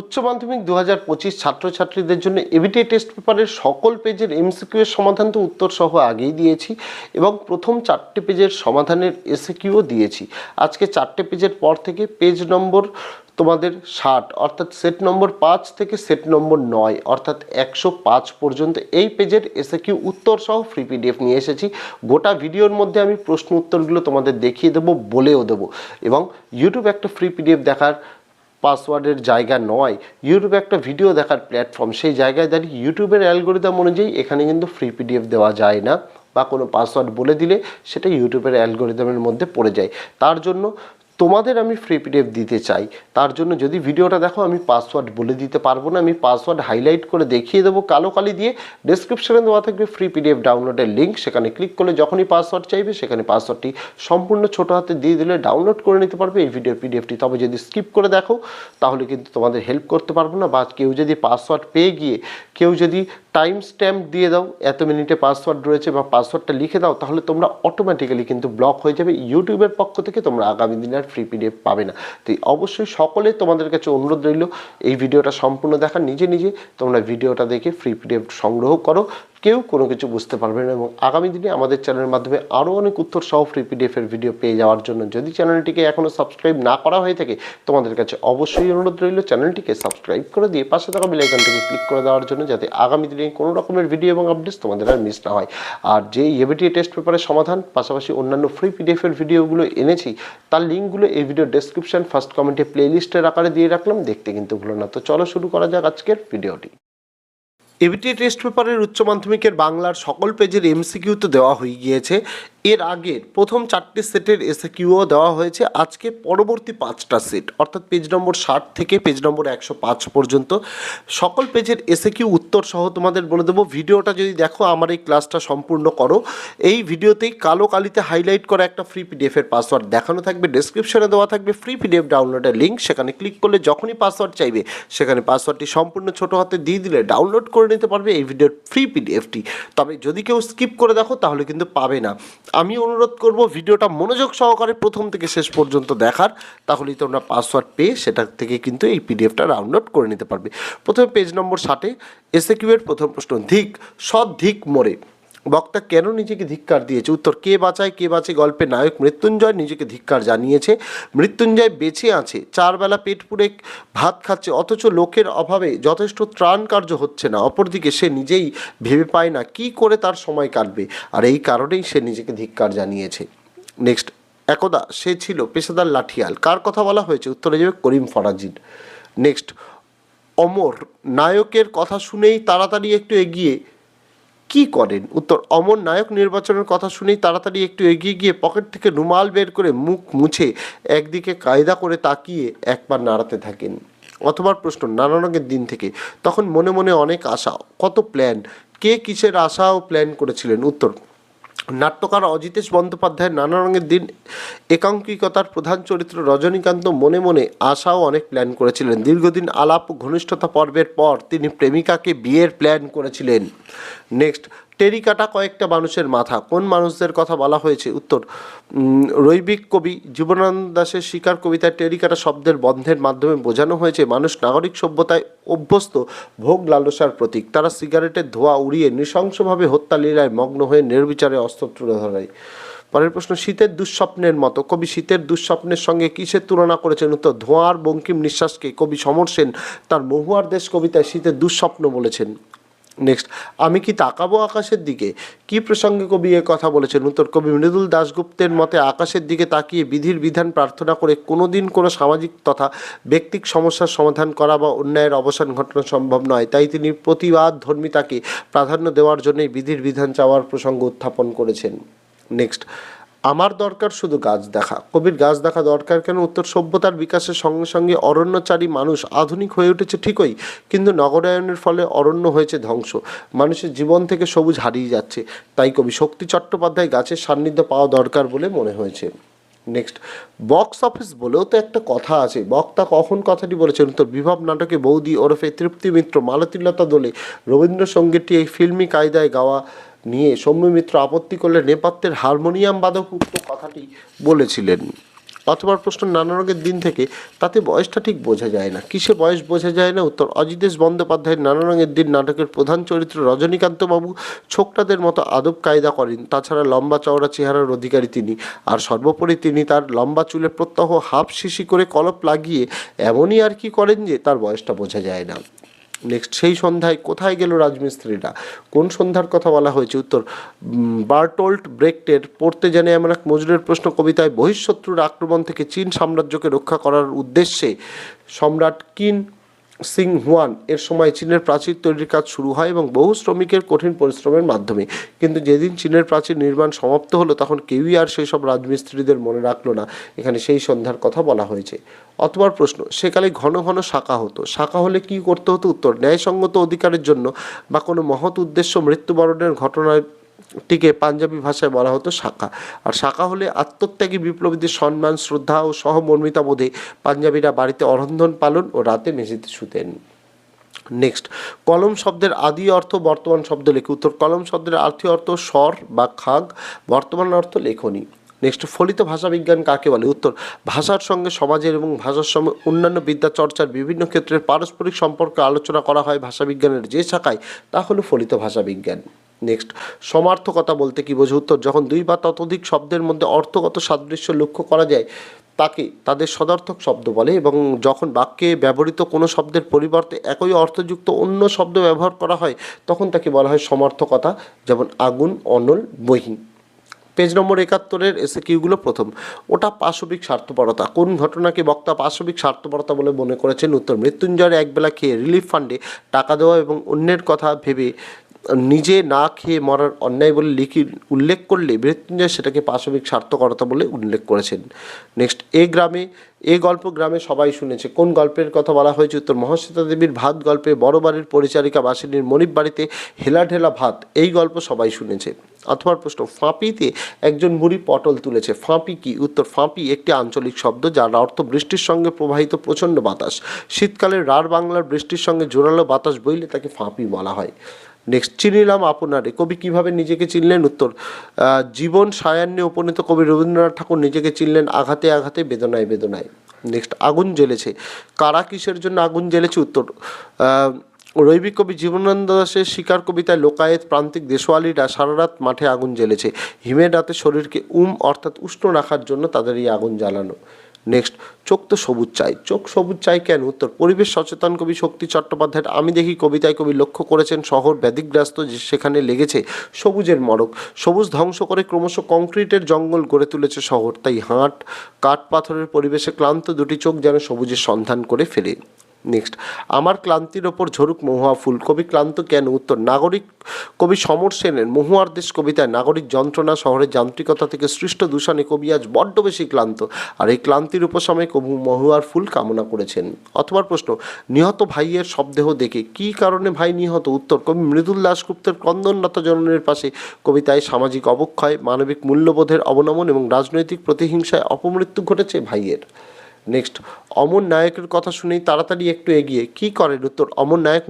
উচ্চ মাধ্যমিক দু হাজার পঁচিশ ছাত্রছাত্রীদের জন্য এবিটি টেস্ট পেপারের সকল পেজের এমসিকিউ এর সমাধান তো উত্তর সহ আগেই দিয়েছি এবং প্রথম চারটে পেজের সমাধানের এসিকিউও দিয়েছি। আজকে চারটে পেজের পর থেকে পেজ নম্বর তোমাদের ষাট, অর্থাৎ সেট নম্বর পাঁচ থেকে সেট নম্বর নয়, অর্থাৎ একশো পাঁচ পর্যন্ত এই পেজের এসে কিউ উত্তর সহ ফ্রি পিডিএফ নিয়ে এসেছি। গোটা ভিডিওর মধ্যে আমি প্রশ্ন উত্তরগুলো তোমাদের দেখিয়ে দেবো, বলেও দেবো এবং ইউটিউব একটা ফ্রি পিডিএফ দেখার পাসওয়ার্ডের জায়গা নয়। ইউটিউব একটা ভিডিও দেখার প্ল্যাটফর্ম সেই জায়গায় দাঁড়িয়ে ইউটিউবের অ্যালগোরিদম অনুযায়ী এখানে কিন্তু ফ্রি পিডিএফ দেওয়া যায় না বা কোনো পাসওয়ার্ড বলে দিলে সেটা ইউটিউবের অ্যালগোরিদমের মধ্যে পড়ে যায়। তার জন্য তোমাদের আমি ফ্রি পিডিএফ দিতে চাই, তার জন্য যদি ভিডিওটা দেখো, আমি পাসওয়ার্ড বলে দিতে পারব না, আমি পাসওয়ার্ড হাইলাইট করে দেখিয়ে দেবো কালো কালি দিয়ে ডেসক্রিপশনে দেওয়া থাকবে ফ্রি পিডিএফ ডাউনলোডের লিঙ্ক সেখানে ক্লিক করলে যখনই পাসওয়ার্ড চাইবে, সেখানে পাসওয়ার্ডটি সম্পূর্ণ ছোটো হাতে দিয়ে দিলে ডাউনলোড করে নিতে পারবে এই ভিডিও পিডিএফটি তবে যদি স্কিপ করে দেখো, তাহলে কিন্তু তোমাদের হেল্প করতে পারব না, বা কেউ যদি পাসওয়ার্ড পেয়ে গিয়ে, কেউ যদি টাইম স্ট্যাম্প দিয়ে দাও, এত মিনিটে পাসওয়ার্ড রয়েছে বা পাসওয়ার্ডটা লিখে দাও, তাহলে তোমরা অটোমেটিক্যালি কিন্তু ব্লক হয়ে যাবে ইউটিউবের পক্ষ থেকে তোমরা আগামী দিনে আর ফ্রি পিডিএফ পাবে না। তো অবশ্যই সকলে তোমাদের কাছে অনুরোধ রইল, এই ভিডিওটা সম্পূর্ণ দেখা, নিজে নিজে তোমরা ভিডিওটা দেখে ফ্রি পিডিএফ সংগ্রহ করো। কেউ কোনো কিছু বুঝতে পারবে না এবং আগামী দিনে আমাদের চ্যানেলের মাধ্যমে আরও অনেক উত্তর সহ ফ্রি পিডিএফের ভিডিও পেয়ে যাওয়ার জন্য যদি চ্যানেলটিকে এখনও সাবস্ক্রাইব না করা হয়ে থাকে, তোমাদের কাছে অবশ্যই অনুরোধ রইল চ্যানেলটিকে সাবস্ক্রাইব করে দিয়ে পাশে থাকা বেলাইকনটিকে ক্লিক করে দেওয়ার জন্য যাতে আগামী দিনে কোনো রকমের ভিডিও এবং আপডেটস তোমাদের আর মিস না হয়। আর যে এবিটি টেস্ট পেপারের সমাধান, পাশাপাশি অন্যান্য ফ্রি পিডিএফের ভিডিওগুলো এনেছি, তার লিঙ্কগুলো এই ভিডিও ডেসক্রিপশন ফার্স্ট কমেন্টে প্লেলিস্টের আকারে দিয়ে রাখলাম, দেখতে কিন্তু ভুলো না। তো চলো শুরু করা যাক আজকের ভিডিওটি এবিটি টেস্ট পেপারের উচ্চ মাধ্যমিকের বাংলার সকল পেজের এমসিকিউ তো দেওয়া হয়ে গিয়েছে। এর আগের প্রথম চারটে সেটের এসএকিউও দেওয়া হয়েছে। আজকে পরবর্তী পাঁচটা সেট, অর্থাৎ পেজ নম্বর ষাট থেকে পেজ নম্বর একশো পাঁচ পর্যন্ত। সকল পেজের এসএকিউ উত্তর সহ তোমাদের বলে দেবো। ভিডিওটা যদি দেখো, আমার এই ক্লাসটা সম্পূর্ণ করো। এই ভিডিওতেই কালো কালিতে হাইলাইট করা একটা ফ্রি পিডিএফের পাসওয়ার্ড দেখানো থাকবে। ডেসক্রিপশনে দেওয়া থাকবে ফ্রি পিডিএফ ডাউনলোডের লিঙ্ক সেখানে ক্লিক করলে যখনই পাসওয়ার্ড চাইবে, সেখানে পাসওয়ার্ডটি সম্পূর্ণ ছোট হাতে দিয়ে দিলে ডাউনলোড করে নিতে পারবে এই ভিডিওর ফ্রি পিডিএফটি তবে যদি কেউ স্কিপ করে দেখো, তাহলে কিন্তু পাবে না। আমি অনুরোধ করব ভিডিওটা মনোযোগ সহকারে প্রথম থেকে শেষ পর্যন্ত দেখার তাহলেই তোমরা পাসওয়ার্ড পেয়ে সেটা থেকে কিন্তু এই পিডিএফটা ডাউনলোড করে নিতে পারবে। প্রথমে পেজ নম্বর ষাটে এসে কিউয়ের প্রথম প্রশ্ন, ধিক, সৎ ধিক মোড়ে বক্তা কেন নিজেকে ধিক্কার দিয়েছে? উত্তর, কে বাঁচায়, কে বাঁচে গল্পের নায়ক মৃত্যুঞ্জয় নিজেকে ধিক্কার জানিয়েছে। মৃত্যুঞ্জয় বেঁচে আছে, চারবেলা পেট পুড়ে ভাত খাচ্ছে, অথচ লোকের অভাবে যথেষ্ট ত্রাণ কার্য হচ্ছে না। অপরদিকে সে নিজেই ভেবে পায় না, কি করে তার সময় কাটবে? আর এই কারণেই সে নিজেকে ধিক্কার জানিয়েছে। নেক্সট, একদা সে ছিল পেশাদার লাঠিয়াল। কার কথা বলা হয়েছে? উত্তরে যাবে করিম ফরাজির। নেক্সট, অমর, নায়কের কথা শুনেই তাড়াতাড়ি একটু এগিয়ে কি করেন? উত্তর, অমর নায়ক নির্বাচনের কথা শুনেই তাড়াতাড়ি একটু এগিয়ে গিয়ে পকেট থেকে রুমাল বের করে মুখ মুছে একদিকে কায়দা করে তাকিয়ে একবার নাড়াতে থাকেন। অথবা প্রশ্ন, নানা রঙের দিন থেকে। তখন মনে মনে অনেক আশা, কত প্ল্যান কে কিসের আশা ও প্ল্যান করেছিলেন? উত্তর নাট্যকার অজিতেশ বন্দ্যোপাধ্যায়ের নানা রঙের দিন, একাঙ্কিকতার প্রধান চরিত্র রজনীকান্ত মনে মনে আশাও অনেক প্ল্যান করেছিলেন। দীর্ঘদিন আলাপ, ঘনিষ্ঠতা পর্বের পর তিনি প্রেমিকাকে বিয়ের প্ল্যান করেছিলেন। নেক্সট টেরিকাটা কয়েকটা মানুষের মাথা। কোন মানুষদের কথা বলা হয়েছে? উত্তর রৈবিক কবি জীবনানন্দ দাসের শিকার কবিতায় টেরিকাটা শব্দের বন্ধের মাধ্যমে বোঝানো হয়েছে, মানুষ নাগরিক সভ্যতায় অভ্যস্ত ভোগ লালসার প্রতীক। তারা সিগারেটের ধোঁয়া উড়িয়ে নৃশংসভাবে হত্যা লীলায় মগ্ন হয়ে নির্বিচারে অস্ত্র তুলে ধরায় পরের প্রশ্ন, শীতের দুঃস্বপ্নের মতো। কবি শীতের দুঃস্বপ্নের সঙ্গে কিসের তুলনা করেছেন? উত্তর ধোঁয়ার বঙ্কিম নিঃশ্বাসকে কবি সমর সেন তার মহুয়ার দেশ কবিতায় শীতের দুঃস্বপ্ন বলেছেন। নেক্সট আমি কি তাকাবো আকাশের দিকে? কি প্রসঙ্গে কবি এ কথা বলেছেন? উত্তর, কবি মৃদুল দাশগুপ্তের মতে আকাশের দিকে তাকিয়ে বিধির বিধান প্রার্থনা করে কোনো দিন কোনো সামাজিক তথা ব্যক্তিক সমস্যার সমাধান করা বা অন্যায়ের অবসান ঘটানো সম্ভব নয়। তাই তিনি প্রতিবাদ ধর্মিতাকে প্রাধান্য দেওয়ার জন্যই বিধির বিধান চাওয়ার প্রসঙ্গ উত্থাপন করেছেন। নেক্সট আমার দরকার শুধু গাছ দেখা। কবির গাছ দেখা দরকার কেন? উত্তর সভ্যতার বিকাশের সঙ্গে সঙ্গে অরণ্যচারী মানুষ আধুনিক হয়ে উঠেছে ঠিকই, কিন্তু নগরায়নের ফলে অরণ্য হয়েছে ধ্বংস। মানুষের জীবন থেকে সবুজ হারিয়ে যাচ্ছে। তাই কবি শক্তি চট্টোপাধ্যায় গাছের সান্নিধ্য পাওয়া দরকার বলে মনে হয়েছে। নেক্সট, বক্স অফিস বলেও তো একটা কথা আছে। বক্তা কখন কথাটি বলেছেন? উত্তর, বিভব নাটকে বৌদি ওরফে তৃপ্তি মিত্র মালতীলতা দোলে রবীন্দ্রসঙ্গীতটি এই ফিল্মি কায়দায় গাওয়া নিয়ে সৌম্য মিত্র আপত্তি করলে নেপথ্যের হারমোনিয়াম বাদক উক্ত কথাটি বলেছিলেন। অথবা প্রশ্ন নানা রঙের দিন থেকে, তাতে বয়সটা ঠিক বোঝা যায় না। কিসে বয়স বোঝা যায় না? উত্তর অজিতেশ বন্দ্যোপাধ্যায়ের নানা রঙের দিন নাটকের প্রধান চরিত্র রজনীকান্তবাবু ছোকটাদের মতো আদব কায়দা করেন। তাছাড়া লম্বা চওড়া চেহারার অধিকারী তিনি। আর সর্বোপরি তিনি তার লম্বা চুলে প্রত্যহ হাফ শিশি করে কলপ লাগিয়ে এমনই আর কি করেন যে তার বয়সটা বোঝা যায় না। নেক্সট সেই সন্ধ্যায় কোথায় গেল রাজমিস্ত্রিরা? কোন সন্ধ্যার কথা বলা হয়েছে? উত্তর বার্টোল্ট ব্রেকটের পড়তে জানে এমন এক মজুরের প্রশ্ন কবিতায়, বহিঃশত্রুর আক্রমণ থেকে চীন সাম্রাজ্যকে রক্ষা করার উদ্দেশ্যে সম্রাট কিন সিং হুয়ান এর সময় চীনের প্রাচীর তৈরির কাজ শুরু হয় এবং বহু শ্রমিকের কঠিন পরিশ্রমের মাধ্যমে। কিন্তু যেদিন চীনের প্রাচীর নির্মাণ সমাপ্ত হলো, তখন কেউই আর সেই সব রাজমিস্ত্রিদের মনে রাখল না। এখানে সেই সন্ধ্যার কথা বলা হয়েছে। অতবার প্রশ্ন সেকালে ঘন ঘন শাখা হতো। শাখা হলে কি করতে হতো উত্তর? ন্যায়সঙ্গত অধিকারের জন্য বা কোনো মহৎ উদ্দেশ্য মৃত্যুবরণের ঘটনায় টিকে পাঞ্জাবি ভাষায় বলা হতো শাখা। আর শাখা হলে আত্মত্যাগী বিপ্লবীদের সম্মান, শ্রদ্ধা ও সহমর্মিতা বোধে পাঞ্জাবিরা বাড়িতে অরন্ধন পালন ও রাতে মেঝেতে শুতেন। নেক্সট কলম শব্দের আদি অর্থ বর্তমান শব্দ লেখে। উত্তর, কলম শব্দের আর্থিক অর্থ স্বর বা খাগ, বর্তমান অর্থ লেখনী। নেক্সট ফলিত ভাষাবিজ্ঞান কাকে বলে? উত্তর, ভাষার সঙ্গে সমাজের এবং ভাষার সঙ্গে অন্যান্য বিদ্যা চর্চার বিভিন্ন ক্ষেত্রের পারস্পরিক সম্পর্কে আলোচনা করা হয় ভাষাবিজ্ঞানের যে শাখায়, তা হলো ফলিত ভাষাবিজ্ঞান। নেক্সট সমার্থকতা বলতে কি বোঝে? উত্তর, যখন দুই বা ততোধিক শব্দের মধ্যে অর্থগত সাদৃশ্য লক্ষ্য করা যায়, তাকে, তাদের সদার্থক শব্দ বলে এবং যখন বাক্যে ব্যবহৃত কোনো শব্দের পরিবর্তে একই অর্থযুক্ত অন্য শব্দ ব্যবহার করা হয়, তখন তাকে বলা হয় সমার্থকতা, যেমন আগুন, অনল বহি পেজ নম্বর একাত্তরের এসে কিউগুলো প্রথম। ওটা পাশবিক স্বার্থপরতা। কোন ঘটনাকে বক্তা পাশবিক স্বার্থপরতা বলে মনে করেছেন? উত্তর, মৃত্যুঞ্জয়ের একবেলা খেয়ে রিলিফ ফান্ডে টাকা দেওয়া এবং অন্যের কথা ভেবে নিজে না খেয়ে মরার অন্যায় বলে লিখি, উল্লেখ করলে মৃত্যুঞ্জয় সেটাকে পাশবিক স্বার্থকরতা বলে উল্লেখ করেছেন। নেক্সট এ গ্রামে, এ গল্প গ্রামে সবাই শুনেছে। কোন গল্পের কথা বলা হয়েছে? উত্তর, মহাশ্বেতা দেবীর ভাত গল্পে বড় বাড়ির পরিচারিকা বাসিনীর মনিব বাড়িতে হেলা ঢেলা ভাত। এই গল্প সবাই শুনেছে। অথবা প্রশ্ন, ফাঁপিতে একজন মুড়ি পটল তুলেছে। ফাঁপি কি? উত্তর, ফাঁপি একটি আঞ্চলিক শব্দ যার অর্থ বৃষ্টির সঙ্গে প্রবাহিত প্রচণ্ড বাতাস। শীতকালে রার বাংলার বৃষ্টির সঙ্গে জোরালো বাতাস বইলে তাকে ফাঁপি বলা হয়। নেক্সট চিনিলাম আপনারে কবি কীভাবে নিজেকে চিনলেন? উত্তর জীবন সায়ান্নে উপনীত কবি রবীন্দ্রনাথ ঠাকুর নিজেকে চিনলেন আঘাতে আঘাতে, বেদনায় বেদনায়। নেক্সট, আগুন জ্বেলেছে। কারা কিসের জন্য আগুন জ্বেলেছে? উত্তর রৈবিক কবি জীবনানন্দ দাসের শিকার কবিতায় লোকায়েত প্রান্তিক দেশওয়ালিরা সারা রাত মাঠে আগুন জ্বেলেছে। হিমের রাতে শরীরকে উম অর্থাৎ উষ্ণ রাখার জন্য তাদের এই আগুন জ্বালানো। নেক্সট চোখ তো সবুজ চাই। চোখ সবুজ চাই কেন? উত্তর, পরিবেশ সচেতন কবি শক্তি চট্টোপাধ্যায় আমি দেখি কবিতায় কবি লক্ষ্য করেছেন শহর ব্যাধিগ্রস্ত যে সেখানে লেগেছে সবুজের মরক। সবুজ ধ্বংস করে ক্রমশ কংক্রিটের জঙ্গল গড়ে তুলেছে শহর। তাই হাট, কাঠ পাথরের পরিবেশে ক্লান্ত দুটি চোখ যেন সবুজের সন্ধান করে ফেলে। নেক্সট আমার ক্লান্তির ওপর ঝরুক মহুয়া ফুল। কবি ক্লান্ত কেন? উত্তর, নাগরিক কবি সমর সেনের মহুয়ার দেশ কবিতায় নাগরিক যন্ত্রণা শহরের যান্ত্রিকতা থেকে সৃষ্ট দূষণে কবি আজ বড্ড বেশি ক্লান্ত। আর এই ক্লান্তির উপশমে কবি মহুয়ার ফুল কামনা করেছেন। অথবা প্রশ্ন, নিহত ভাইয়ের শবদেহ দেখে কী কারণে ভাই নিহত? উত্তর, কবি মৃদুল দাসগুপ্তের ক্রন্দনরত জননের পাশে কবিতায় সামাজিক অবক্ষয়, মানবিক মূল্যবোধের অবনমন এবং রাজনৈতিক প্রতিহিংসায় অপমৃত্যু ঘটেছে ভাইয়ের। নেক্সট অমর নায়কের কথা শুনেই তাড়াতাড়ি একটু এগিয়ে। কি করেন? উত্তর অমর নায়ক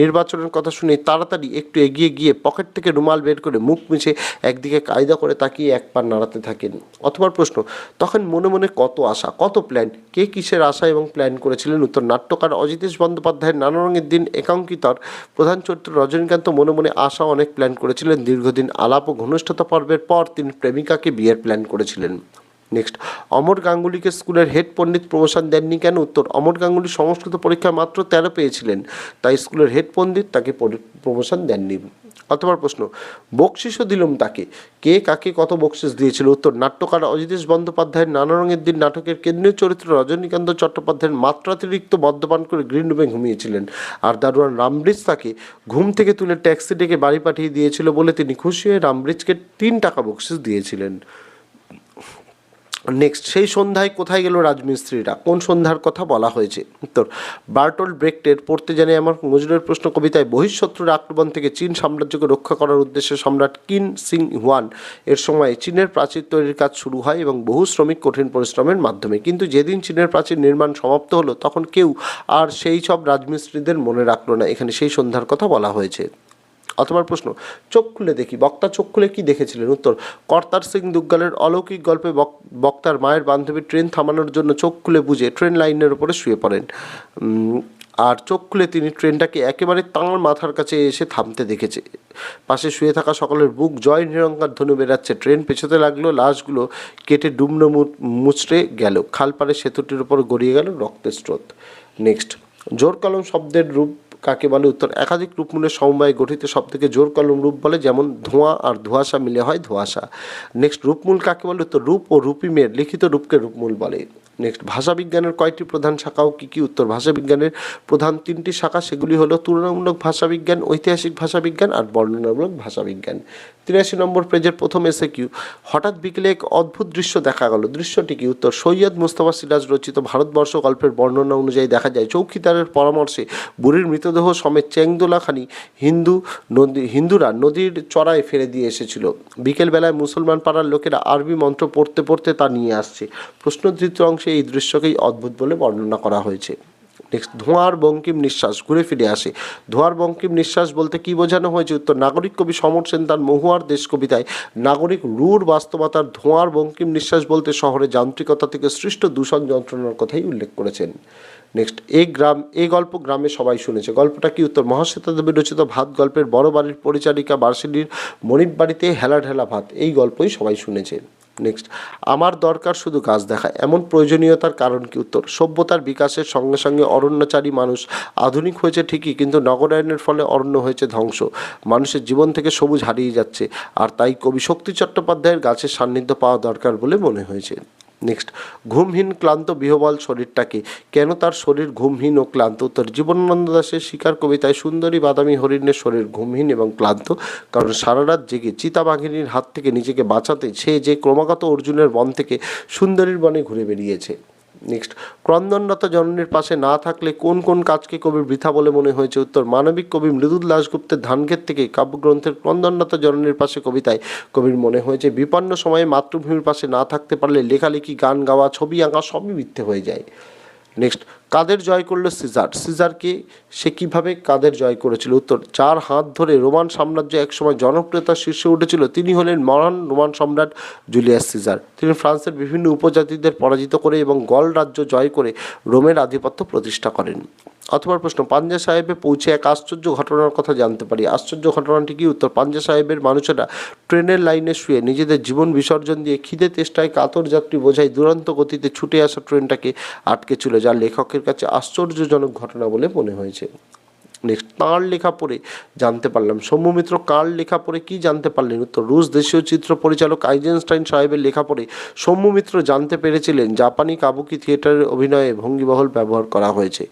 নির্বাচনের কথা শুনেই তাড়াতাড়ি একটু এগিয়ে গিয়ে পকেট থেকে রুমাল বের করে মুখ মুছে একদিকে কায়দা করে তাকিয়ে এক পা নাড়াতে থাকেন। অথবা প্রশ্ন, তখন মনে মনে কত আশা, কত প্ল্যান কে কিসের আশা এবং প্ল্যান করেছিলেন? উত্তর, নাট্যকার অজিতেশ বন্দ্যোপাধ্যায়ের নানা রঙের দিন একাঙ্কিতর। প্রধান চরিত্র রজনীকান্ত মনে মনে আশা অনেক প্ল্যান করেছিলেন। দীর্ঘদিন আলাপ ও ঘনিষ্ঠতা পর্বের পর তিনি প্রেমিকাকে বিয়ের প্ল্যান করেছিলেন। নেক্সট অমর গাঙ্গুলিকে স্কুলের হেড পণ্ডিত প্রমোশন দেননি কেন? উত্তর, অমর গাঙ্গুলি সংস্কৃত পরীক্ষায় মাত্র তেরো পেয়েছিলেন, তাই স্কুলের হেড পণ্ডিত তাকে প্রমোশন দেননি। অথবা প্রশ্ন বকশিসও দিলুম তাকে? কে কাকে কত বকশিস দিয়েছিল? উত্তর, নাট্যকার অজিতেশ বন্দ্যোপাধ্যায়ের নানা রঙের দিন নাটকের কেন্দ্রীয় চরিত্র রজনীকান্ত চট্টোপাধ্যায়ের মাত্রাতিরিক্ত মদ্যপান করে গ্রিন রুমে ঘুমিয়েছিলেন। আর দারোয়ান রামব্রিজ তাকে ঘুম থেকে তুলে ট্যাক্সি ডেকে বাড়ি পাঠিয়ে দিয়েছিল বলে তিনি খুশি হয়ে রামব্রিজকে তিন টাকা বকশিস দিয়েছিলেন। নেক্সট সেই সন্ধ্যায় কোথায় গেল রাজমিস্ত্রিরা? কোন সন্ধ্যার কথা বলা হয়েছে? উত্তর, বার্টল ব্রেকটের পড়তে জানে আমার নজরুলের প্রশ্ন কবিতায় বহিঃশত্রুর আক্রমণ থেকে চীন সাম্রাজ্যকে রক্ষা করার উদ্দেশ্যে সম্রাট কিন সিং হুয়ান এর সময় চীনের প্রাচীর তৈরির কাজ শুরু হয় এবং বহু শ্রমিক কঠিন পরিশ্রমের মাধ্যমে। কিন্তু যেদিন চীনের প্রাচীর নির্মাণ সমাপ্ত হলো, তখন কেউ আর সেই সব রাজমিস্ত্রিদের মনে রাখল না। এখানে সেই সন্ধ্যার কথা বলা হয়েছে। অথবা প্রশ্ন, চোখ খুলে দেখি, বক্তা চোখ খুলে কি দেখেছিলেন? উত্তর, কর্তার সিং দুগ্গালের অলৌকিক গল্পে বক- বক্তার মায়ের বান্ধবী ট্রেন থামানোর জন্য চোখ খুলে বুঝে ট্রেন লাইনের উপরে শুয়ে পড়েন। আর চোখ খুলে তিনি ট্রেনটাকে একেবারে তাঁর মাথার কাছে এসে থামতে দেখেছে। পাশে শুয়ে থাকা সকলের বুক জয় নিরঙ্কার ধনু বেরাচ্ছে ট্রেন পেছোতে লাগল, লাশগুলো কেটে ডুমনো মুচড়ে গেল। খালপাড়ে সেতুটির উপর গড়িয়ে গেল রক্তের স্রোত। নেক্সট জোর কলম শব্দের রূপ কাকে বলে? উত্তর, একাধিক রূপমূলের সমবায় গঠিত সব থেকে জোর কলম রূপ বলে, যেমন ধোঁয়া আর ধোঁয়াশা মিলে হয় ধোঁয়াশা। নেক্সট রূপমূল কাকে বলে? উত্তর, রূপ ও রূপী মেয়ের লিখিত রূপকে রূপমূল বলে। নেক্সট ভাষাবিজ্ঞানের কয়টি প্রধান শাখাও কী কী? উত্তর, ভাষাবিজ্ঞানের প্রধান তিনটি শাখা, সেগুলি হলো তুলনামূলক ভাষাবিজ্ঞান, ঐতিহাসিক ভাষাবিজ্ঞান আর বর্ণনামূলক ভাষাবিজ্ঞান। তিরাশি নম্বর পেজের প্রথম এসে কিউ হঠাৎ বিকেলে এক অদ্ভুত দৃশ্য দেখা গেল। দৃশ্যটি কি? উত্তর, সৈয়দ মুস্তফা সিরাজ রচিত ভারতবর্ষ গল্পের বর্ণনা অনুযায়ী দেখা যায়, চৌকিদারের পরামর্শে বুড়ির মৃতদেহ সমেত চেংদোলাখানি হিন্দু নদী, হিন্দুরা নদীর চড়ায় ফেলে দিয়ে এসেছিল। বিকেলবেলায় মুসলমান পাড়ার লোকেরা আরবি মন্ত্র পড়তে পড়তে তা নিয়ে আসছে। প্রশ্নধৃত অংশে এই দৃশ্যকেই অদ্ভুত বলে বর্ণনা করা হয়েছে। নেক্সট, ধোঁয়ার বঙ্কিম নিঃশ্বাস, ঘুরে ফিরে আসে। ধোঁয়ার বঙ্কিম নিঃশ্বাস বলতে কি বোঝানো হয়েছে? উত্তর, নাগরিক কবি সমর সেন তার মহুয়ার দেশ কবিতায়, নাগরিক রূঢ় বাস্তবতার ধোঁয়ার বঙ্কিম নিঃশ্বাস বলতে শহরে যান্ত্রিকতা থেকে সৃষ্ট দূষণ যন্ত্রণার কথাই উল্লেখ করেছেন। নেক্সট এই গ্রাম এই গল্প গ্রামে সবাই শুনেছে। গল্পটা কি উত্তর মহাশ্বেতা দেবী রচিত ভাত গল্পের বড় বাড়ির পরিচারিকা বার্ষিনীর মনিব বাড়িতে হেলা ঢেলা ভাত, এই গল্পই সবাই শুনেছে নেক্সট আমার দরকার শুধু গাছ দেখা। এমন প্রয়োজনীয়তার কারণ কি উত্তর? সভ্যতার বিকাশের সঙ্গে সঙ্গে অরণ্যচারী মানুষ আধুনিক হয়েছে ঠিকই, কিন্তু নগরায়নের ফলে অরণ্য হয়েছে ধ্বংস। মানুষের জীবন থেকে সবুজ হারিয়ে যাচ্ছে, আর তাই কবি শক্তি চট্টোপাধ্যায়ের গাছের সান্নিধ্য পাওয়া দরকার বলে মনে হয়েছে। নেক্সট ঘুমহীন, ক্লান্ত, বিহবল শরীরটাকে কেন তার শরীর ঘুমহীন ও ক্লান্ত? উত্তর, জীবনানন্দ দাসের শিকার কবিতায় সুন্দরী বাদামি হরিণের শরীর ঘুমহীন এবং ক্লান্ত, কারণ সারা রাত জেগে চিতাবাঘিনীর হাত থেকে নিজেকে বাঁচাতে সে যে ক্রমাগত অর্জুনের বন থেকে সুন্দরীর বনে ঘুরে বেরিয়েছে নেক্সট ক্রন্দনরত জননীর পাশে না থাকলে কোন কোন কাজকে কবির বৃথা বলে মনে হয়েছে? উত্তর, মানবিক কবি মৃদুল দাশগুপ্তের ধানক্ষেত থেকে কাব্যগ্রন্থের ক্রন্দনরত জননীর পাশে কবিতায় কবির মনে হয়েছে, বিপন্ন সময়ে মাতৃভূমির পাশে না থাকতে পারলে লেখালেখি, গান গাওয়া, ছবি আঁকা সবই মিথ্যে হয়ে যায়। নেক্সট কাদের জয় করল সিজার? সিজারকে সে কীভাবে কাদের জয় করেছিল? উত্তর, চার হাত ধরে রোমান সাম্রাজ্য একসময় জনপ্রিয়তার শীর্ষে উঠেছিল। তিনি হলেন মহান রোমান সম্রাট জুলিয়াস সিজার। তিনি ফ্রান্সের বিভিন্ন উপজাতিদের পরাজিত করে এবং গল রাজ্য জয় করে রোমের আধিপত্য প্রতিষ্ঠা করেন। অথবা প্রশ্ন, পাঞ্জা সাহেবে পৌঁছে এক আশ্চর্য ঘটনার কথা জানতে পারি। আশ্চর্য ঘটনাটি কি? উত্তর, পাঞ্জা সাহেবের মানুষেরা ট্রেনের লাইনে শুয়ে নিজেদের জীবন বিসর্জন দিয়ে খিদে তেষ্টায় কাতর যাত্রী বোঝাই দুরন্ত গতিতে ছুটে আসা ট্রেনটাকে আটকে ছিল যা লেখকের কাছে আশ্চর্যজনক ঘটনা বলে মনে হয়েছে। নেক্সট কার লেখা পড়ে জানতে পারলাম। সৌম্যমিত্র কার লেখা পড়ে, কি জানতে পারলেন? উত্তর, রুশ দেশীয় চিত্র পরিচালক আইজেনস্টাইন সাহেবের লেখা পড়ে সৌম্যমিত্র জানতে পেরেছিলেন জাপানি কাবুকি থিয়েটারের অভিনয়ে ভঙ্গিবহল ব্যবহার করা হয়েছে।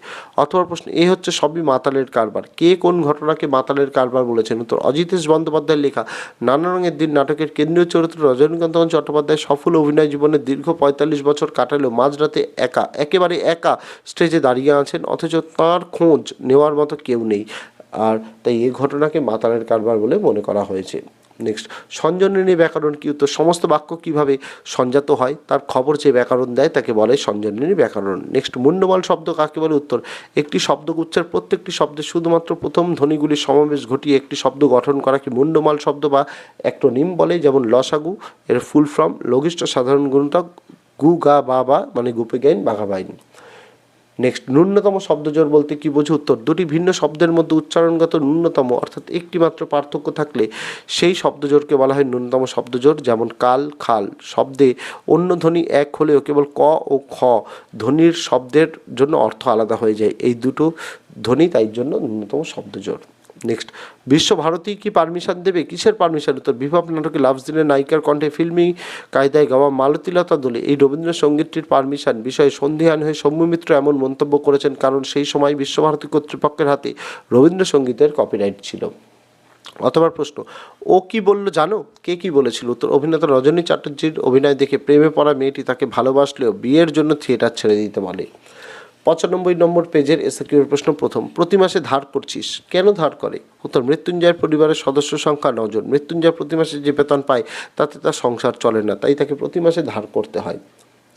অথবা প্রশ্ন এই হচ্ছে সবই মাতালের কারবার। কে কোন ঘটনাকে মাতালের কারবার বলেছেন? উত্তর, অজিতেশ বন্দ্যোপাধ্যায়ের লেখা, নানা রঙের দিন নাটকের কেন্দ্রীয় চরিত্র রজনীকান্ত চট্টোপাধ্যায় সফল অভিনয় জীবনে দীর্ঘ পঁয়তাল্লিশ বছর কাটালেও মাঝরাতে একা, একেবারে একা স্টেজে দাঁড়িয়ে আছেন, অথচ তাঁর খোঁজ নেওয়ার মতো কেউ নেই। আর তাই এই ঘটনাকে মাতালের কারবার বলে মনে করা হয়েছে। নেক্সট সঞ্জননী ব্যাকরণ কি? উত্তর, সমস্ত বাক্য কীভাবে সংজাত হয়? তার খবর যে ব্যাকরণ দেয়, তাকে বলে সঞ্জননী ব্যাকরণ। নেক্সট মুন্ডমাল শব্দ কাকে বলে? উত্তর, একটি শব্দগুচ্ছের প্রত্যেকটি শব্দে শুধুমাত্র প্রথম ধ্বনিগুলির সমাবেশ ঘটিয়ে একটি শব্দ গঠন করা কি মুন্ডমাল শব্দ বা অ্যাক্টোনিম বলে? যেমন লসাগু, এর ফুল ফর্ম লঘিষ্ঠ সাধারণ গুণটা গু, গা, বা বা মানে গুপে, গাইন, বাঘা, বাইন। নেক্সট ন্যূনতম শব্দজোর বলতে কি বোঝো উত্তর? দুটি ভিন্ন শব্দের মধ্যে উচ্চারণগত ন্যূনতম, অর্থাৎ একটি মাত্র পার্থক্য থাকলে সেই শব্দজোরকে বলা হয় ন্যূনতম শব্দজোর যেমন কাল, খাল। শব্দে অন্য ধ্বনি এক হলেও কেবল ক ও খ ধ্বনির শব্দের জন্য অর্থ আলাদা হয়ে যায়। এই দুটো ধ্বনি তাই জন্য ন্যূনতম শব্দজোর নেক্সট বিশ্বভারতী কি পারমিশন দেবে? কিসের পারমিশন উত্তর, বিভব নাটকে লাভস দিনের নায়িকার কণ্ঠে ফিল্মি কায়দায় গাওয়া মালতীলতা দোলে। এই রবীন্দ্রসঙ্গীতটির পারমিশন বিষয়ে সন্ধিহান হয়ে সৌম্য মিত্র এমন মন্তব্য করেছেন, কারণ সেই সময় বিশ্বভারতী কর্তৃপক্ষের হাতে রবীন্দ্রসঙ্গীতের কপিরাইট ছিল। অথবা প্রশ্ন, ও কি বলল জানো? কে কি বলেছিল? উত্তর, অভিনেতা রজনী চ্যাটার্জির অভিনয় দেখে প্রেমে পড়া মেয়েটি তাকে ভালোবাসলেও বিয়ের জন্য থিয়েটার ছেড়ে দিতে বলে। পঁচানব্বই নম্বর পেজের এসএকিউর প্রশ্ন প্রথম, প্রতি মাসে ধার করছিস? কেন ধার করে? উত্তর, মৃত্যুঞ্জয়ের পরিবারের সদস্য সংখ্যা নজন। মৃত্যুঞ্জয় প্রতি মাসে যে বেতন পায়, তাতে তার সংসার চলে না, তাই তাকে প্রতি মাসে ধার করতে হয়।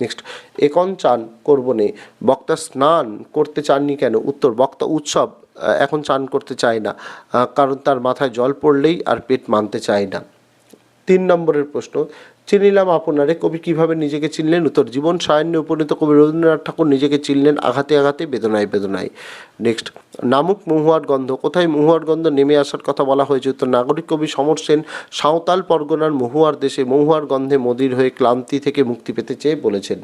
নেক্সট একন চান করব নে? বক্তা স্নান করতে চাননি কেন? উত্তর, বক্তা উৎসব এখন চান করতে চায় না কারণ তার মাথায় জল পড়লেই আর পেট মানতে চায় না। তিন নম্বরের প্রশ্ন চিনিলাম আপনারে কবি কীভাবে নিজেকে চিনলেন? উত্তর, জীবন সায়ান্নে উপনীত কবি রবীন্দ্রনাথ ঠাকুর নিজেকে চিনলেন আঘাতে আঘাতে, বেদনায় বেদনায়। নেক্সট নামুক মহুয়ার গন্ধ। কোথায় মহুয়ার গন্ধ? নেমে আসার কথা বলা হয়েছে। উত্তর, নাগরিক কবি সমর সেন সাঁওতাল পরগনার মহুয়ার দেশে মহুয়ার গন্ধে মদির হয়ে ক্লান্তি থেকে মুক্তি পেতে চেয়ে বলেছেন।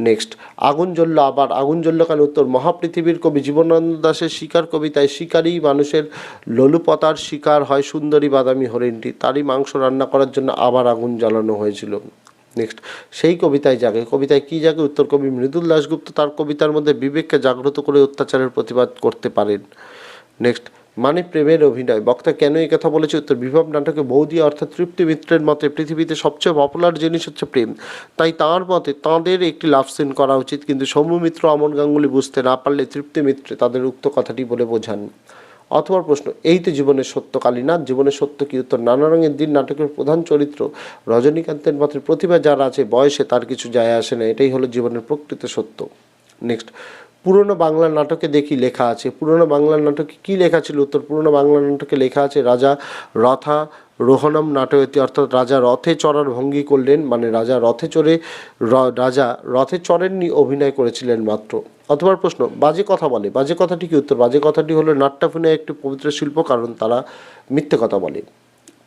নেক্সট আগুন জ্বলল আবার। আগুন জ্বলল কেন? উত্তর, মহাপৃথিবীর কবি জীবনানন্দ দাসের শিকার কবিতায় শিকারই মানুষের লোলুপতার শিকার হয় সুন্দরী বাদামি হরিণটি। তারই মাংস রান্না করার জন্য আবার আগুন জ্বালানো হয়েছিল নেক্সট সেই কবিতায় জাগে। কবিতায় কি জাগে? উত্তর কবি মৃদুল দাশগুপ্ত তার কবিতার মধ্যে বিবেককে জাগ্রত করে অত্যাচারের প্রতিবাদ করতে পারেন। নেক্সট মানে প্রেমের অভিনয়। বক্তা কেন এই কথা বলেছে? উত্তর, বিভব নাটকে বৌদি অর্থাৎ তৃপ্তি মিত্রের মতে পৃথিবীতে সবচেয়ে পপুলার জিনিস হচ্ছে প্রেম। তাই তাঁর মতে তাঁদের একটি লাভ সিন করা উচিত। কিন্তু সৌম্য মিত্র অমন গাঙ্গুলি বুঝতে না পারলে তৃপ্তি মিত্রে তাদের উক্ত কথাটি বলে বোঝান। অথবা প্রশ্ন, এই তো জীবনের সত্য কালীনাথ, জীবনের সত্য কি? উত্তর, নানা রঙের দিন নাটকের প্রধান চরিত্র রজনীকান্তের মাত্র প্রতিভা যার আছে, বয়সে তার কিছু যায় আসে না, এটাই হলো জীবনের প্রকৃত সত্য। নেক্সট পুরনো বাংলা নাটকে দেখি লেখা আছে। পুরনো বাংলা নাটকে কি লেখা ছিল? উত্তর, পুরনো বাংলা নাটকে লেখা আছে, রাজা রথা রোহনম নাটয়তি অর্থাৎ রাজা রথে চড়ার ভঙ্গি করলেন মানে রাজা রথে চড়ে রাজা রথে চড়েননি, অভিনয় করেছিলেন মাত্র। অথবা প্রশ্ন, বাজে কথা বলে। বাজে কথাটি কি উত্তর? বাজে কথাটি হলো নাট্যাভিনয় একটি পবিত্র শিল্প, কারণ তারা মিথ্যে কথা বলে।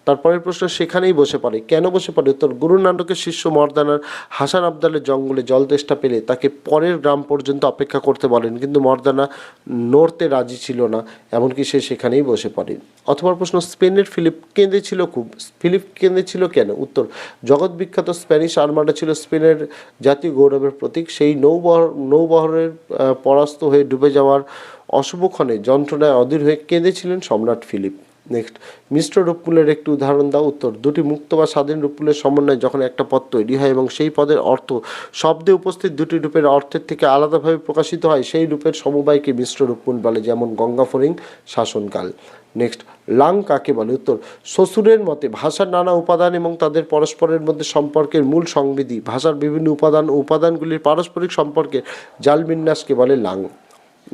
তারপরের প্রশ্ন, সেখানেই বসে পড়ে। কেন বসে পড়ে? উত্তর গুরু নানকের শিষ্য মর্দানার হাসান আবদালের জঙ্গলে জল তেষ্টা পেলে তাকে পরের গ্রাম পর্যন্ত অপেক্ষা করতে বলেন। কিন্তু মর্দানা নড়তে রাজি ছিল না, এমনকি সে সেখানেই বসে পড়ে। অথবা প্রশ্ন, স্পেনের ফিলিপ কেঁদেছিল খুব ফিলিপ কেঁদেছিল কেন? উত্তর, জগৎ বিখ্যাত স্প্যানিশ আর্মাডা ছিল স্পেনের জাতীয় গৌরবের প্রতীক। সেই নৌবহর নৌবহরের পরাস্ত হয়ে ডুবে যাওয়ার অশুভক্ষণে যন্ত্রণায় অধীর হয়ে কেঁদেছিলেন সম্রাট ফিলিপ। নেক্সট মিশ্র রূপমূলের একটি উদাহরণ দাও, উত্তর। দুটি মুক্ত বা স্বাধীন রূপমূলের সমন্বয়ে যখন একটা পদ তৈরি হয় এবং সেই পদের অর্থ শব্দে উপস্থিত দুটি রূপের অর্থের থেকে আলাদাভাবে প্রকাশিত হয়, সেই রূপের সমবায়কে মিশ্র রূপমূল বলে, যেমন গঙ্গা ফরিং শাসনকাল। নেক্সট লাং কাকে বলে? উত্তর, শ্বশুরের মতে ভাষার নানা উপাদান এবং তাদের পরস্পরের মধ্যে সম্পর্কের মূল সংবিধি, ভাষার বিভিন্ন উপাদান ও উপাদানগুলির পারস্পরিক সম্পর্কের জাল বিন্যাসকে বলে লাং।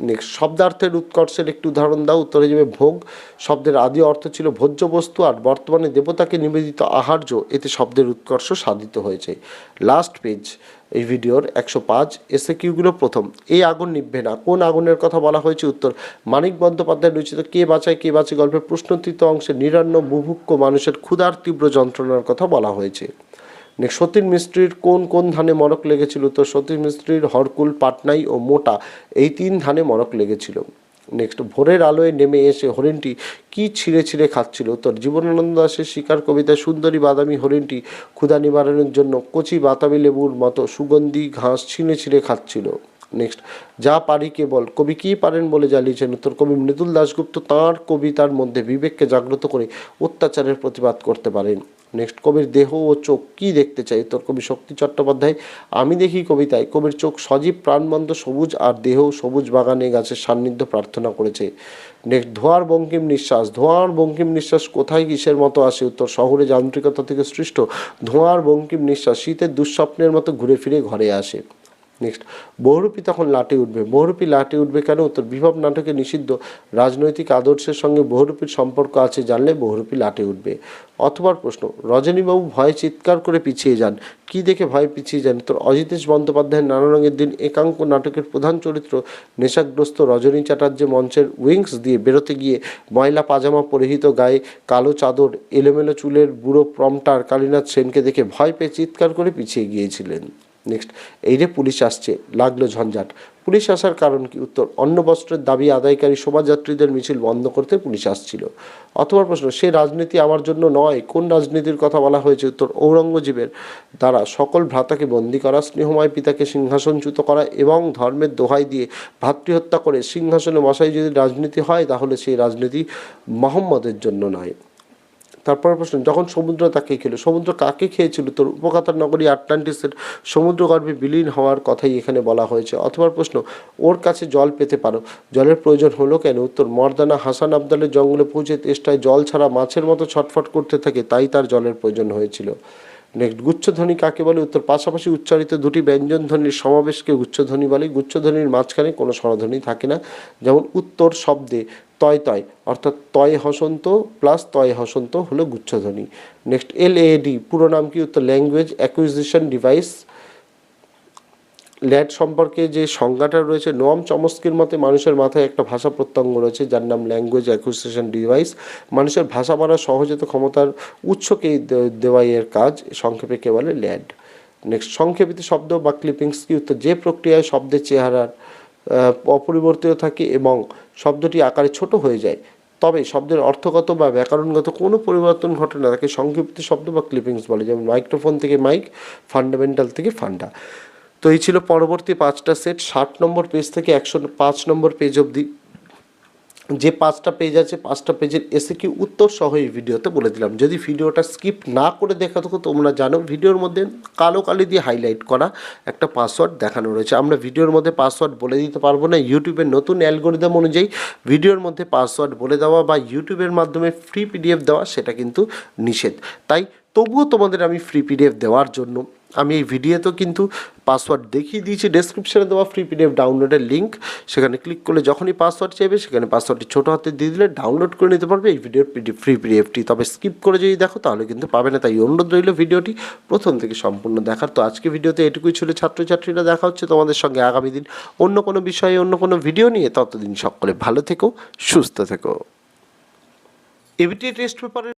নেক্সট, শব্দার্থের উৎকর্ষের একটি উদাহরণ দাও, উত্তরে যাবে ভোগ। শব্দের আদি অর্থ ছিল ভোজ্য বস্তু আর বর্তমানে দেবতাকে নিবেদিত আহার্য, এতে শব্দের উৎকর্ষ সাধিত হয়েছে। লাস্ট পেজ এই ভিডিওর একশো পাঁচ এসে কিউগুলো প্রথম। এই আগুন নিভবে না। কোন আগুনের কথা বলা হয়েছে? উত্তর, মানিক বন্দ্যোপাধ্যায় রচিত কে বাঁচায়, কে বাঁচে গল্পের প্রশ্নোত্তরিত অংশে নিরান্ন বুভুক্ষ মানুষের ক্ষুধার তীব্র যন্ত্রণার কথা বলা হয়েছে। সতীন মিস্ত্রির কোন কোন ধানে মরক লেগেছিল? তো সতীন মিস্ত্রির হরকুল, পাটনাই ও মোটা, এই তিন ধানে মরক লেগেছিল। নেক্সট, ভোরের আলোয় নেমে এসে হরিণটি কি ছিঁড়ে ছিঁড়ে খাচ্ছিল? তোর জীবনানন্দ দাসের শিকার কবিতায় সুন্দরী বাদামি হরিণটি ক্ষুধা নিবারণের জন্য কচি বাতাবি লেবুর মতো সুগন্ধি ঘাস ছিঁড়ে ছিঁড়ে খাচ্ছিল। নেক্সট, যা পারি কেবল, কবি কি পারেন বলে জ্বালিয়েছেন উত্তর, কবি মৃদুল দাশগুপ্ত তাঁর কবিতার মধ্যে বিবেককে জাগ্রত করে অত্যাচারের প্রতিবাদ করতে পারেন। নেক্সট কবির দেহ ও চোখ কি দেখতে চাই? তোর কবি শক্তি চট্টোপাধ্যায়। আমি দেখি কবিতায়, কবির চোখ সজীব, প্রাণবন্ত, সবুজ আর দেহ সবুজ বাগানে গাছের সান্নিধ্য প্রার্থনা করেছে। নেক্সট, ধোয়ার বঙ্কিম নিঃশ্বাস। ধোঁয়ার বঙ্কিম নিঃশ্বাস কোথায় কিসের মতো আসে? উত্তর, শহরে যান্ত্রিকতা থেকে সৃষ্ট ধোঁয়ার বঙ্কিম নিঃশ্বাস শীতের দুঃস্বপ্নের মতো ঘুরে ফিরে ঘরে আসে। নেক্সট। বহুরূপী তখন লাটে উঠবে। বহুরূপী লাটে উঠবে কেন? উত্তর, বিভব নাটকে নিষিদ্ধ রাজনৈতিক আদর্শের সঙ্গে বহুরূপীর সম্পর্ক আছে জানলে বহুরূপী লাটে উঠবে। অথবা প্রশ্ন, রজনীবাবু ভয়ে চিৎকার করে পিছিয়ে যান। কি দেখে ভয় পিছিয়ে যান? তোর অজিতেশ বন্দ্যোপাধ্যায়ের নানা রঙের দিন একাঙ্ক নাটকের প্রধান চরিত্র নেশাগ্রস্ত রজনী চ্যাটার্জি মঞ্চের উইংস দিয়ে বেরোতে গিয়ে ময়লা পাজামা পরিহিত গায়ে কালো চাদর, এলোমেলো চুলের বুড়ো প্রমটার কালীনাথ সেনকে দেখে ভয় পেয়ে চিৎকার করে পিছিয়ে গিয়েছিলেন। নেক্সট এই রে পুলিশ আসছে, লাগল ঝঞ্ঝাট। পুলিশ আসার কারণ কি? উত্তর, অন্ন বস্ত্রের দাবি আদায়কারী শোভাযাত্রীদের মিছিল বন্ধ করতে পুলিশ আসছিল। অথবা প্রশ্ন, সে রাজনীতি আমার জন্য নয়? কোন রাজনীতির কথা বলা হয়েছে? উত্তর, ঔরঙ্গজেবের দ্বারা সকল ভ্রাতাকে বন্দি করা, স্নেহময় পিতাকে সিংহাসনচ্যুত করা এবং ধর্মের দোহাই দিয়ে ভাতৃহত্যা করে সিংহাসনে বসাই যদি রাজনীতি হয়, তাহলে সেই রাজনীতি মোহাম্মদের জন্য নয়। তারপর প্রশ্ন, যখন সমুদ্র তাকে খেলো, সমুদ্র কাকে খেয়েছিল? তোর উপকথার নগরী আটলান্টিসের সমুদ্রগর্ভে বিলীন হওয়ার কথাই এখানে বলা হয়েছে। অথবা প্রশ্ন, ওর কাছে জল পেতে পারো। জলের প্রয়োজন হলো কেন? উত্তর, মর্দানা হাসান আবদালের জঙ্গলে পৌঁছে তেষ্টায় জল ছাড়া মাছের মতো ছটফট করতে থাকে, তাই তার জলের প্রয়োজন হয়েছিল। নেক্সট গুচ্ছধ্বনি কাকে বলে? উত্তর, পাশাপাশি উচ্চারিত দুটি ব্যঞ্জন ধ্বনির সমাবেশকে গুচ্ছধ্বনি বলে। গুচ্ছধ্বনির মাঝখানে কোনো স্বরধ্বনি থাকে না। যেমন, উত্তর শব্দে তয় তয়, অর্থাৎ তয় হসন্ত প্লাস তয় হসন্ত হলো গুচ্ছধ্বনি। নেক্সট এল ডি পুরো নাম কি? উত্তর ল্যাঙ্গুয়েজ অ্যাকুইজিশন ডিভাইস ল্যাড সম্পর্কে যে সংজ্ঞাটা রয়েছে, নোয়াম চমস্কির মতে মানুষের মাথায় একটা ভাষা প্রত্যঙ্গ রয়েছে, যার নাম ল্যাঙ্গুয়েজ অ্যাকুইজিশন ডিভাইস মানুষের ভাষা মারার সহজত ক্ষমতার উৎসকে দেওয়াই এর কাজ, সংক্ষেপে কে বলে ল্যাড। নেক্সট সংক্ষেপিত শব্দ বা ক্লিপিংস কি? উত্তর, যে প্রক্রিয়ায় শব্দের চেহারার অপরিবর্তিত থাকে এবং শব্দটি আকারে ছোট হয়ে যায়। তবে শব্দের অর্থগত বা ব্যাকরণগত কোনো পরিবর্তন ঘটে না। তাকে সংক্ষিপ্ত শব্দ বা ক্লিপিংস বলে, যেমন মাইক্রোফোন থেকে মাইক ফান্ডামেন্টাল থেকে ফান্ডা তো এই ছিল পরবর্তী পাঁচটা সেট ষাট নম্বর পেজ থেকে একশো পাঁচ নম্বর পেজ অবধি যে পাঁচটা পেজ আছে, পাঁচটা পেজের এসে কি উত্তর সহ এই ভিডিওতে বলে দিলাম। যদি ভিডিওটা স্কিপ না করে দেখা থাকো, তোমরা জানো ভিডিওর মধ্যে কালো কালি দিয়ে হাইলাইট করা একটা পাসওয়ার্ড দেখানো রয়েছে। আমরা ভিডিওর মধ্যে পাসওয়ার্ড বলে দিতে পারব না। ইউটিউবের নতুন অ্যালগোরিদম অনুযায়ী ভিডিওর মধ্যে পাসওয়ার্ড বলে দেওয়া বা ইউটিউবের মাধ্যমে ফ্রি পিডিএফ দেওয়া, সেটা কিন্তু নিষেধ। তাই তবুও তোমাদের আমি ফ্রি পিডিএফ দেওয়ার জন্য। আমি এই ভিডিওতেও কিন্তু পাসওয়ার্ড দেখিয়ে দিয়েছি ডেসক্রিপশনে দেওয়া ফ্রি পিডিএফ ডাউনলোডের লিঙ্ক সেখানে ক্লিক করলে যখনই পাসওয়ার্ড চাইবে, সেখানে পাসওয়ার্ডটি ছোটো হাতে দিয়ে দিলে ডাউনলোড করে নিতে পারবে। এই ভিডিওর ফ্রি পিডিএফটি তবে স্কিপ করে যদি দেখো, তাহলে কিন্তু পাবে না। তাই অনুরোধ রইল ভিডিওটি প্রথম থেকে সম্পূর্ণ দেখার। তো আজকে ভিডিওতে এটুকুই ছিল। ছাত্রছাত্রীরা দেখা হচ্ছে তোমাদের সঙ্গে আগামী দিন অন্য কোনো বিষয়ে, অন্য কোনো ভিডিও নিয়ে। ততদিন সকলে ভালো থেকো, সুস্থ থেকো। এবিটি টেস্ট পেপারের